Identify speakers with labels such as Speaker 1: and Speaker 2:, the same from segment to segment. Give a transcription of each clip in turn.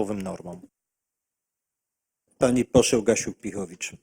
Speaker 1: podstawowym normom. Pani poseł Gasiuk-Pichowicz.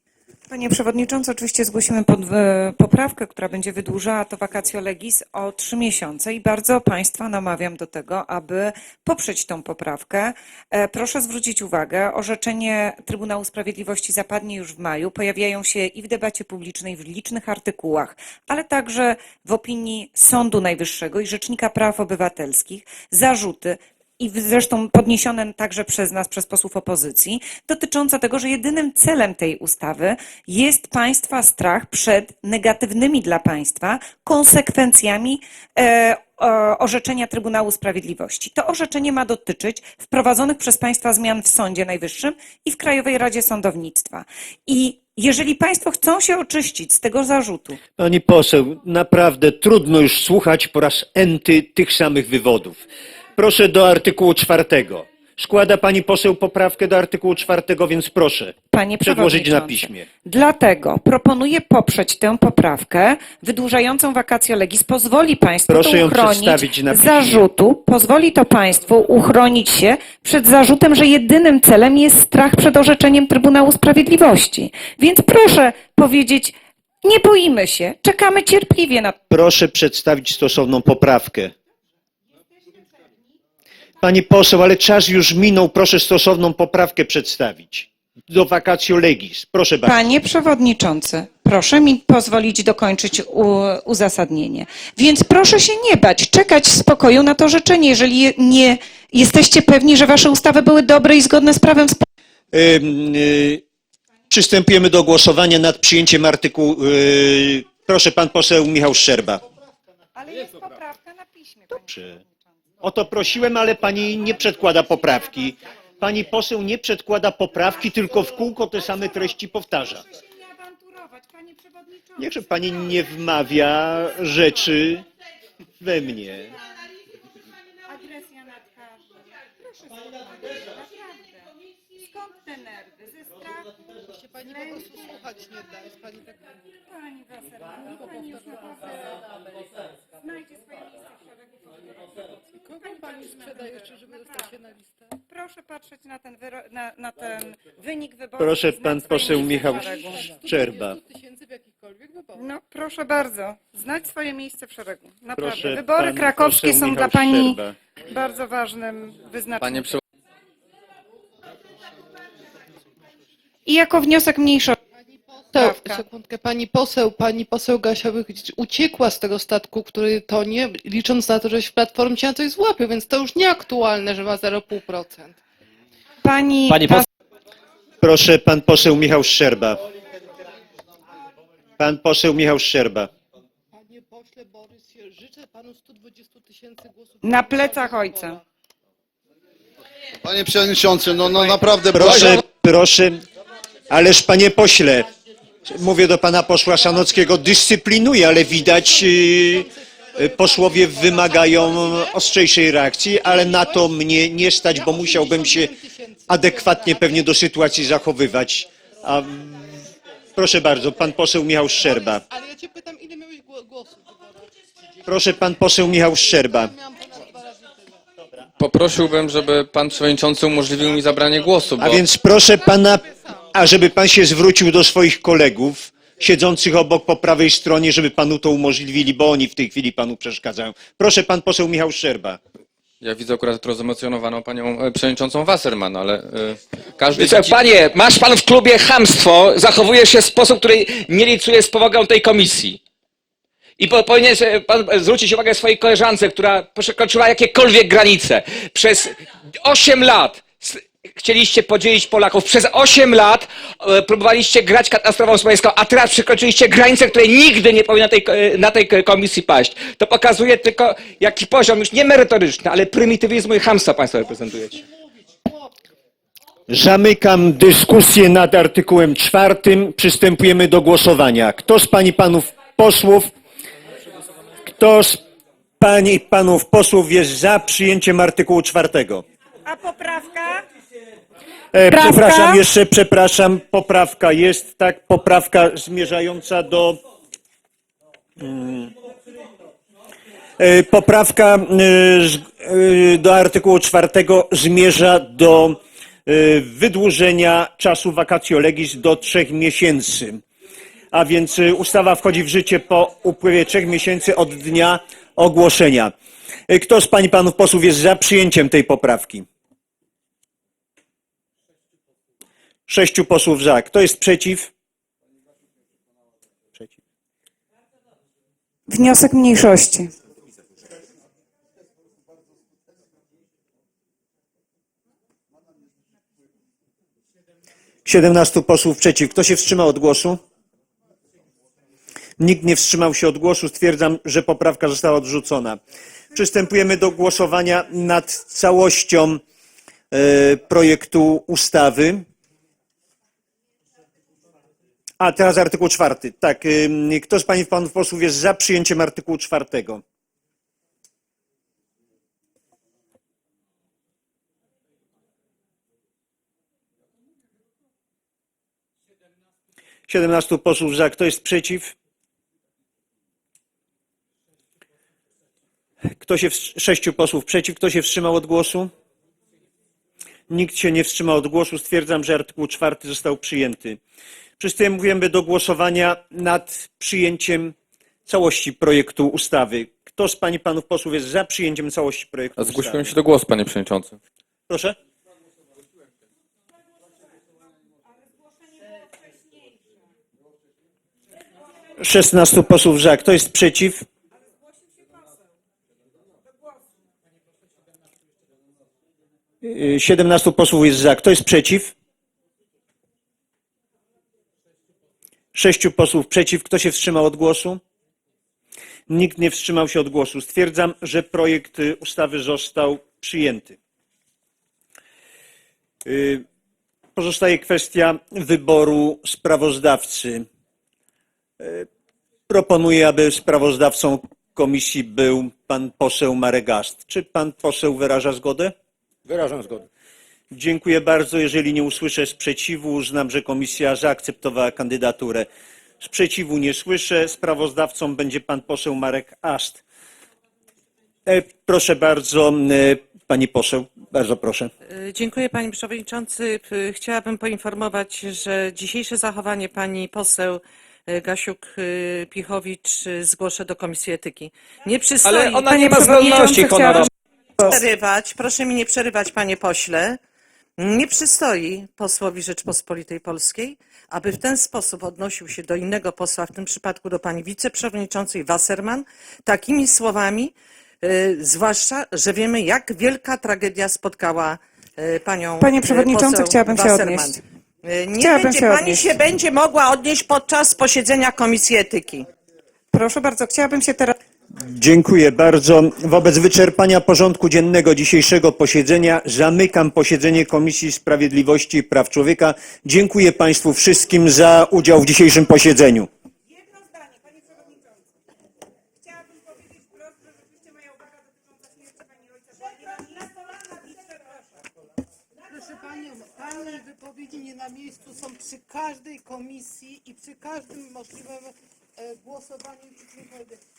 Speaker 2: Panie Przewodniczący, oczywiście zgłosimy pod, e, poprawkę, która będzie wydłużała to vacatio legis o trzy miesiące i bardzo Państwa namawiam do tego, aby poprzeć tą poprawkę. E, Proszę zwrócić uwagę, orzeczenie Trybunału Sprawiedliwości zapadnie już w maju, pojawiają się i w debacie publicznej, w licznych artykułach, ale także w opinii Sądu Najwyższego i Rzecznika Praw Obywatelskich zarzuty i zresztą podniesione także przez nas, przez posłów opozycji, dotyczące tego, że jedynym celem tej ustawy jest państwa strach przed negatywnymi dla państwa konsekwencjami e, orzeczenia Trybunału Sprawiedliwości. To orzeczenie ma dotyczyć wprowadzonych przez państwa zmian w Sądzie Najwyższym i w Krajowej Radzie Sądownictwa. I jeżeli państwo chcą się oczyścić z tego zarzutu,
Speaker 3: Pani poseł, naprawdę trudno już słuchać po raz enty tych samych wywodów. Proszę do artykułu czwartego. Składa pani poseł poprawkę do artykułu czwartego, więc proszę
Speaker 2: Panie
Speaker 3: przedłożyć na
Speaker 2: Przewodniczący,
Speaker 3: piśmie.
Speaker 2: Dlatego proponuję poprzeć tę poprawkę wydłużającą vacatio legis. Pozwoli Państwu
Speaker 3: Proszę
Speaker 2: to
Speaker 3: ją
Speaker 2: uchronić
Speaker 3: przedstawić na piśmie.
Speaker 2: zarzutu, pozwoli to Państwu uchronić się przed zarzutem, że jedynym celem jest strach przed orzeczeniem Trybunału Sprawiedliwości. Więc proszę powiedzieć, nie boimy się, czekamy cierpliwie na
Speaker 3: Proszę przedstawić stosowną poprawkę. Pani poseł, ale czas już minął. Proszę stosowną poprawkę przedstawić. Do vacatio legis. Proszę bardzo.
Speaker 2: Panie Przewodniczący, proszę mi pozwolić dokończyć u, uzasadnienie. Więc proszę się nie bać, czekać w spokoju na to orzeczenie, jeżeli je- nie jesteście pewni, że wasze ustawy były dobre i zgodne z prawem
Speaker 3: Ym, y, Przystępujemy do głosowania nad przyjęciem artykułu. y, Proszę, pan poseł Michał Szczerba.
Speaker 2: Ale jest poprawka na piśmie.
Speaker 3: Dobrze. O to prosiłem, ale pani nie przedkłada poprawki. Pani poseł nie przedkłada poprawki, tylko w kółko te same treści powtarza. Niechże pani nie wmawia rzeczy we mnie.
Speaker 2: Agresja na twarzy. Proszę spokojnie, naprawdę. Skąd te nerwy? Ze strachu?
Speaker 4: się pani po prostu słuchać nie da. Jest pani tak...
Speaker 2: Pani Wasserman, pani już na Znajdzie swoje miejsce w szeregu.
Speaker 4: Pani sprzeda jeszcze, żeby dostać się na listę?
Speaker 2: Proszę patrzeć na ten, wyro- na, na ten wynik wyborów.
Speaker 3: Proszę,
Speaker 2: i znać
Speaker 3: pan
Speaker 2: swoje
Speaker 3: poseł
Speaker 2: miejsce w
Speaker 3: Michał
Speaker 2: szeregu.
Speaker 3: Szczerba.
Speaker 4: 120 tysięcy w jakichkolwiek wyborach.
Speaker 2: No, proszę bardzo, znać swoje miejsce w szeregu. Naprawdę.
Speaker 3: Proszę,
Speaker 2: Wybory
Speaker 3: pan
Speaker 2: krakowskie
Speaker 3: poseł
Speaker 2: są
Speaker 3: Michał
Speaker 2: dla pani
Speaker 3: Szczerba.
Speaker 2: bardzo ważnym wyznacznikiem.
Speaker 5: Panie
Speaker 2: I jako wniosek mniejszości.
Speaker 4: To,
Speaker 2: Poprawka.
Speaker 4: sekundkę, pani poseł, pani poseł Gasia uciekła z tego statku, który tonie, licząc na to, że się w Platformie na coś złapie, więc to już nieaktualne, że ma 0,5%.
Speaker 2: Pani,
Speaker 5: Pani
Speaker 2: Was-
Speaker 3: Proszę, pan poseł Michał Szczerba. Pan poseł Michał Szczerba.
Speaker 4: Panie pośle Borys, życzę panu 120 tysięcy głosów.
Speaker 2: na plecach ojca.
Speaker 6: Panie Przewodniczący, no, no naprawdę
Speaker 3: Proszę,
Speaker 6: błagam.
Speaker 3: proszę, ależ panie pośle, mówię do pana posła Szanockiego, dyscyplinuje, ale widać yy, yy, posłowie wymagają ostrzejszej reakcji, ale na to mnie nie stać, bo musiałbym się adekwatnie pewnie do sytuacji zachowywać. A, proszę bardzo, pan poseł Michał Szczerba.
Speaker 4: Ale ja cię pytam, ile miałeś gło- głosów?
Speaker 3: Proszę, pan poseł Michał Szczerba.
Speaker 5: Poprosiłbym, żeby pan przewodniczący umożliwił mi zabranie głosu, bo
Speaker 3: A więc proszę pana, ażeby pan się zwrócił do swoich kolegów siedzących obok po prawej stronie, żeby panu to umożliwili, bo oni w tej chwili panu przeszkadzają. Proszę pan poseł Michał Szczerba.
Speaker 5: ja widzę akurat rozemocjonowaną panią e, przewodniczącą Wasserman, ale e, każdy
Speaker 7: Wiecie, panie, masz pan w klubie chamstwo, zachowujesz się w sposób, który nie licuje z powagą tej komisji. I po, powinien się pan zwrócić uwagę swojej koleżance, która przekroczyła jakiekolwiek granice. Przez 8 lat chcieliście podzielić Polaków. Przez 8 lat e, próbowaliście grać katastrofą smoleńską, a teraz przekroczyliście granice, które nigdy nie powinny na tej, e, na tej komisji paść. To pokazuje tylko, jaki poziom już nie merytoryczny, ale prymitywizmu i chamstwa państwo reprezentujecie.
Speaker 3: Zamykam dyskusję nad artykułem czwartym. Przystępujemy do głosowania. Kto z pań i panów posłów, kto z pań i panów posłów jest za przyjęciem artykułu czwartego?
Speaker 2: A poprawka?
Speaker 3: E,
Speaker 2: Poprawka?
Speaker 3: przepraszam, jeszcze przepraszam, poprawka jest, tak, poprawka zmierzająca do. Mm, e, poprawka e, z- y, do artykułu czwartego zmierza do y, wydłużenia czasu vacatio legis do trzech miesięcy. A więc y, ustawa wchodzi w życie po upływie trzech miesięcy od dnia ogłoszenia. Y, Kto z pań i panów posłów jest za przyjęciem tej poprawki? Sześciu posłów za. Kto jest przeciw? Przeciw.
Speaker 2: Wniosek mniejszości.
Speaker 3: Siedemnastu posłów przeciw. Kto się wstrzymał od głosu? Nikt nie wstrzymał się od głosu. Stwierdzam, że poprawka została odrzucona. Przystępujemy do głosowania nad całością e, projektu ustawy. A teraz artykuł czwarty. Tak. Kto z pań i panów posłów jest za przyjęciem artykułu czwartego? Siedemnastu posłów za. Kto jest przeciw? Kto się sześciu posłów przeciw? Kto się wstrzymał od głosu? Nikt się nie wstrzymał od głosu. Stwierdzam, że artykuł czwarty został przyjęty. Przystępujemy do głosowania nad przyjęciem całości projektu ustawy. Kto z pań i panów posłów jest za przyjęciem całości projektu
Speaker 5: A Zgłosiłem
Speaker 3: ustawy?
Speaker 5: się do głosu, panie przewodniczący.
Speaker 3: Proszę. Szesnastu posłów za. Kto jest przeciw? Y, Siedemnastu posłów jest za. Kto jest przeciw? Sześciu posłów przeciw. Kto się wstrzymał od głosu? Nikt nie wstrzymał się od głosu. Stwierdzam, że projekt y, ustawy został przyjęty. Y, Pozostaje kwestia wyboru sprawozdawcy. Y, Proponuję, aby sprawozdawcą komisji był pan poseł Marek Gast. Czy pan poseł wyraża zgodę?
Speaker 1: Wyrażam zgodę.
Speaker 3: Dziękuję bardzo. Jeżeli nie usłyszę sprzeciwu, uznam, że komisja zaakceptowała kandydaturę. Sprzeciwu nie słyszę. Sprawozdawcą będzie pan poseł Marek Ast. E, Proszę bardzo, e, pani poseł, bardzo proszę.
Speaker 8: Y, Dziękuję Panie Przewodniczący. Chciałabym poinformować, że dzisiejsze zachowanie Pani poseł Gasiuk-Pichowicz zgłoszę do Komisji Etyki. Nie przystoi
Speaker 7: Ale ona
Speaker 2: Panie
Speaker 7: nie ma
Speaker 2: przewodniczący,
Speaker 7: zdolności honorowej.
Speaker 8: Przerywać, proszę mi nie przerywać Panie Pośle. Nie przystoi posłowi Rzeczpospolitej Polskiej, aby w ten sposób odnosił się do innego posła, w tym przypadku do Pani Wiceprzewodniczącej Wasserman, takimi słowami, y, zwłaszcza, że wiemy, jak wielka tragedia spotkała y, Panią
Speaker 2: Panie
Speaker 8: y,
Speaker 2: przewodniczący,
Speaker 8: poseł
Speaker 2: chciałabym się
Speaker 8: Wasserman.
Speaker 2: odnieść.
Speaker 8: Y, Nie
Speaker 2: Chciałabym
Speaker 8: będzie,
Speaker 2: się
Speaker 8: Pani
Speaker 2: odnieść.
Speaker 8: się będzie mogła odnieść podczas posiedzenia Komisji Etyki.
Speaker 2: Proszę bardzo, chciałabym się teraz.
Speaker 3: Dziękuję bardzo. Wobec wyczerpania porządku dziennego dzisiejszego posiedzenia zamykam posiedzenie Komisji Sprawiedliwości i Praw Człowieka. Dziękuję Państwu wszystkim za udział w dzisiejszym posiedzeniu.
Speaker 2: Jedno zdanie, panie przewodniczący. Chciałabym powiedzieć wprost, że rzeczywiście moja uwaga dotycząca śmierci pani ojca
Speaker 9: Proszę Panią, Pani wypowiedzi nie na miejscu są przy każdej komisji i przy każdym możliwym e, głosowaniu i.